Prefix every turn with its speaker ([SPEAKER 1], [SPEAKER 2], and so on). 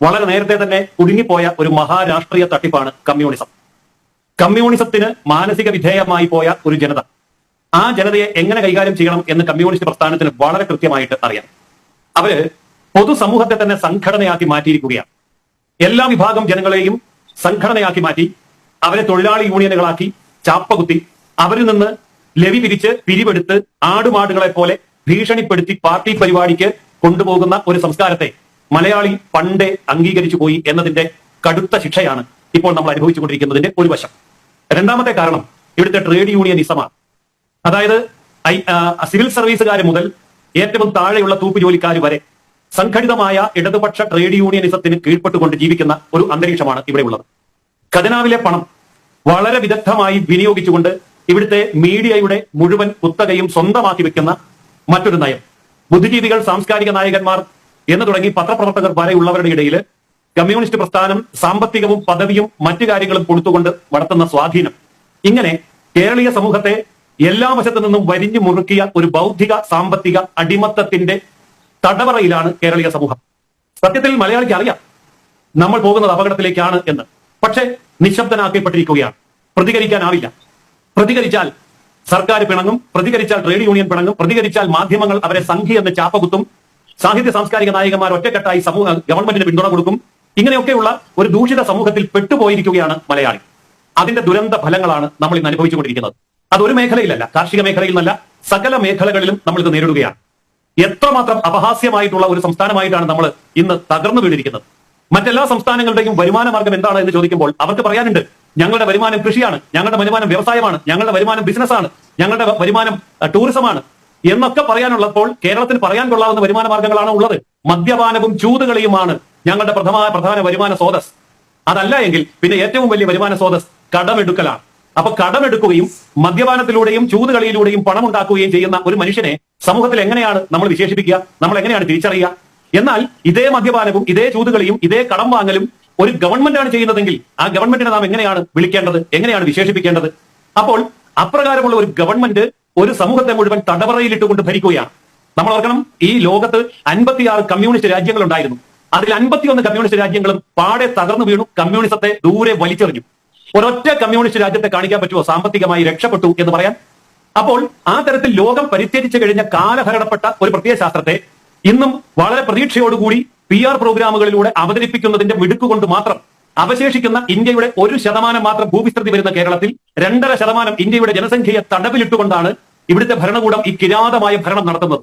[SPEAKER 1] വളരെ നേരത്തെ തന്നെ കുടുങ്ങിപ്പോയ ഒരു മഹാരാഷ്ട്രീയ തട്ടിപ്പാണ് കമ്മ്യൂണിസം. കമ്മ്യൂണിസത്തിന് മാനസിക വിധേയമായി പോയ ഒരു ജനത. ആ ജനതയെ എങ്ങനെ കൈകാര്യം ചെയ്യണം എന്ന് കമ്മ്യൂണിസ്റ്റ് പ്രസ്ഥാനത്തിന് വളരെ കൃത്യമായിട്ട് അറിയാം. അവർ പൊതുസമൂഹത്തെ തന്നെ സംഘടനയാക്കി മാറ്റിയിരിക്കുകയാണ്. എല്ലാ വിഭാഗം ജനങ്ങളെയും സംഘടനയാക്കി മാറ്റി അവരെ തൊഴിലാളി യൂണിയനുകളാക്കി ചാപ്പകുത്തി അവരിൽ നിന്ന് ലവി പിരിച്ച് പിരിവെടുത്ത് ആടുമാടുകളെ പോലെ ഭീഷണിപ്പെടുത്തി പാർട്ടി പരിപാടിക്ക് കൊണ്ടുപോകുന്ന ഒരു സംസ്കാരത്തെ മലയാളി പണ്ടേ അംഗീകരിച്ചു പോയി എന്നതിന്റെ കടുത്ത ശിക്ഷയാണ് ഇപ്പോൾ നമ്മൾ അനുഭവിച്ചുകൊണ്ടിരിക്കുന്നതിന്റെ ഒരു വശം. രണ്ടാമത്തെ കാരണം ഇവിടുത്തെ ട്രേഡ് യൂണിയനിസമാണ്. അതായത് സിവിൽ സർവീസുകാർ മുതൽ ഏറ്റവും താഴെയുള്ള തൂപ്പ് ജോലിക്കാർ വരെ സംഘടിതമായ ഇടതുപക്ഷ ട്രേഡ് യൂണിയനിസത്തിന് കീഴ്പ്പെട്ടുകൊണ്ട് ജീവിക്കുന്ന ഒരു അന്തരീക്ഷമാണ് ഇവിടെ ഉള്ളത്. ഖജനാവിലെ പണം വളരെ വിദഗ്ധമായി വിനിയോഗിച്ചുകൊണ്ട് ഇവിടുത്തെ മീഡിയയുടെ മുഴുവൻ കുത്തകയും സ്വന്തമാക്കി വെക്കുന്ന മറ്റൊരു നയം. ബുദ്ധിജീവികൾ സാംസ്കാരിക നായകന്മാർ എന്ന് തുടങ്ങി പത്രപ്രവർത്തകർ വരെയുള്ളവരുടെ ഇടയിൽ കമ്മ്യൂണിസ്റ്റ് പ്രസ്ഥാനം സാമ്പത്തികവും പദവിയും മറ്റു കാര്യങ്ങളും കൊടുത്തുകൊണ്ട് വളർത്തുന്ന സ്വാധീനം. ഇങ്ങനെ കേരളീയ സമൂഹത്തെ എല്ലാ വശത്തു നിന്നും വരിഞ്ഞു മുറുക്കിയ ഒരു ബൗദ്ധിക സാമ്പത്തിക അടിമത്തത്തിന്റെ തടവറയിലാണ് കേരളീയ സമൂഹം. സത്യത്തിൽ മലയാളിക്ക് അറിയാം നമ്മൾ പോകുന്നത് അപകടത്തിലേക്കാണ് എന്ന്. പക്ഷെ നിശബ്ദനാക്കപ്പെട്ടിരിക്കുകയാണ്. പ്രതികരിക്കാനാവില്ല. പ്രതികരിച്ചാൽ സർക്കാർ പിണങ്ങും പ്രതികരിച്ചാൽ ട്രേഡ് യൂണിയൻ പിണങ്ങും പ്രതികരിച്ചാൽ മാധ്യമങ്ങൾ അവരെ സംഘി എന്ന് ചാപ്പകുത്തും സാഹിത്യ സാംസ്കാരിക നായകന്മാർ ഒറ്റക്കെട്ടായി സമൂഹ ഗവൺമെന്റിന് പിന്തുണ കൊടുക്കും. ഇങ്ങനെയൊക്കെയുള്ള ഒരു ദൂഷിത സമൂഹത്തിൽ പെട്ടുപോയിരിക്കുകയാണ് മലയാളി. അതിന്റെ ദുരന്ത ഫലങ്ങളാണ് നമ്മൾ ഇന്ന് അനുഭവിച്ചുകൊണ്ടിരിക്കുന്നത്. അത് ഒരു മേഖലയിലല്ല കാർഷിക മേഖലയിൽ നിന്നല്ല സകല മേഖലകളിലും നമ്മൾ ഇത് നേരിടുകയാണ്. എത്രമാത്രം അപഹാസ്യമായിട്ടുള്ള ഒരു സംസ്ഥാനമായിട്ടാണ് നമ്മൾ ഇന്ന് തകർന്നു വീണിരിക്കുന്നത്. മറ്റെല്ലാ സംസ്ഥാനങ്ങളുടെയും വരുമാന മാർഗം എന്താണ് എന്ന് ചോദിക്കുമ്പോൾ അവർക്ക് പറയാനുണ്ട് ഞങ്ങളുടെ വരുമാനം കൃഷിയാണ് ഞങ്ങളുടെ വരുമാനം വ്യവസായമാണ് ഞങ്ങളുടെ വരുമാനം ബിസിനസ്സാണ് ഞങ്ങളുടെ വരുമാനം ടൂറിസമാണ് എന്നൊക്കെ പറയാനുള്ളപ്പോൾ കേരളത്തിന് പറയാൻ കൊള്ളാവുന്ന വരുമാന മാർഗങ്ങളാണ് ഉള്ളത്. മദ്യപാനവും ചൂതുകളിയുമാണ് ഞങ്ങളുടെ പ്രഥമ പ്രധാന വരുമാന സ്രോതസ് അതല്ല എങ്കിൽ പിന്നെ ഏറ്റവും വലിയ വരുമാന സ്രോതസ് കടമെടുക്കലാണ്. അപ്പൊ കടമെടുക്കുകയും മദ്യപാനത്തിലൂടെയും ചൂതുകളിയിലൂടെയും പണം ഉണ്ടാക്കുകയും ചെയ്യുന്ന ഒരു മനുഷ്യനെ സമൂഹത്തിൽ എങ്ങനെയാണ് നമ്മൾ വിശേഷിപ്പിക്കുക? നമ്മൾ എങ്ങനെയാണ് തിരിച്ചറിയുക? എന്നാൽ ഇതേ മദ്യപാനവും ഇതേ ചൂതുകളിയും ഇതേ കടം വാങ്ങലും ഒരു ഗവൺമെന്റാണ് ചെയ്യുന്നതെങ്കിൽ ആ ഗവൺമെന്റിനെ നാം എങ്ങനെയാണ് വിളിക്കേണ്ടത്? എങ്ങനെയാണ് വിശേഷിപ്പിക്കേണ്ടത്? അപ്പോൾ അപ്രകാരമുള്ള ഒരു ഗവൺമെന്റ് ഒരു സമൂഹത്തെ മുഴുവൻ തടവറയിലിട്ടുകൊണ്ട് ഭരിക്കുകയാണ്. നമ്മൾ ഓർക്കണം ഈ ലോകത്ത് അൻപത്തിയാറ് കമ്മ്യൂണിസ്റ്റ് രാജ്യങ്ങൾ ഉണ്ടായിരുന്നു അതിൽ അൻപത്തിയൊന്ന് കമ്മ്യൂണിസ്റ്റ് രാജ്യങ്ങളും പാടെ തകർന്നു വീണു കമ്മ്യൂണിസത്തെ ദൂരെ വലിച്ചെറിഞ്ഞു. ഒരൊറ്റ കമ്മ്യൂണിസ്റ്റ് രാജ്യത്തെ കാണിക്കാൻ പറ്റുമോ? സാമ്പത്തികമായി രക്ഷപ്പെട്ടു എന്ന് പറയാൻ. അപ്പോൾ ആ തരത്തിൽ ലോകം പരിത്യജിച്ചു കഴിഞ്ഞ കാലഹരണപ്പെട്ട ഒരു പ്രത്യയ ശാസ്ത്രത്തെ ഇന്നും വളരെ പ്രതീക്ഷയോടുകൂടി പി ആർ പ്രോഗ്രാമുകളിലൂടെ അവതരിപ്പിക്കുന്നതിന്റെ മിടുക്കുകൊണ്ട് മാത്രം അവശേഷിക്കുന്ന ഇന്ത്യയുടെ ഒരു ശതമാനം മാത്രം ഭൂവിസ്തൃതി വരുന്ന കേരളത്തിൽ രണ്ടര ശതമാനം ഇന്ത്യയുടെ ജനസംഖ്യയെ തടവിലിട്ടുകൊണ്ടാണ് ഇവിടുത്തെ ഭരണകൂടം ഈ കിരാതമായ ഭരണം നടത്തുന്നത്.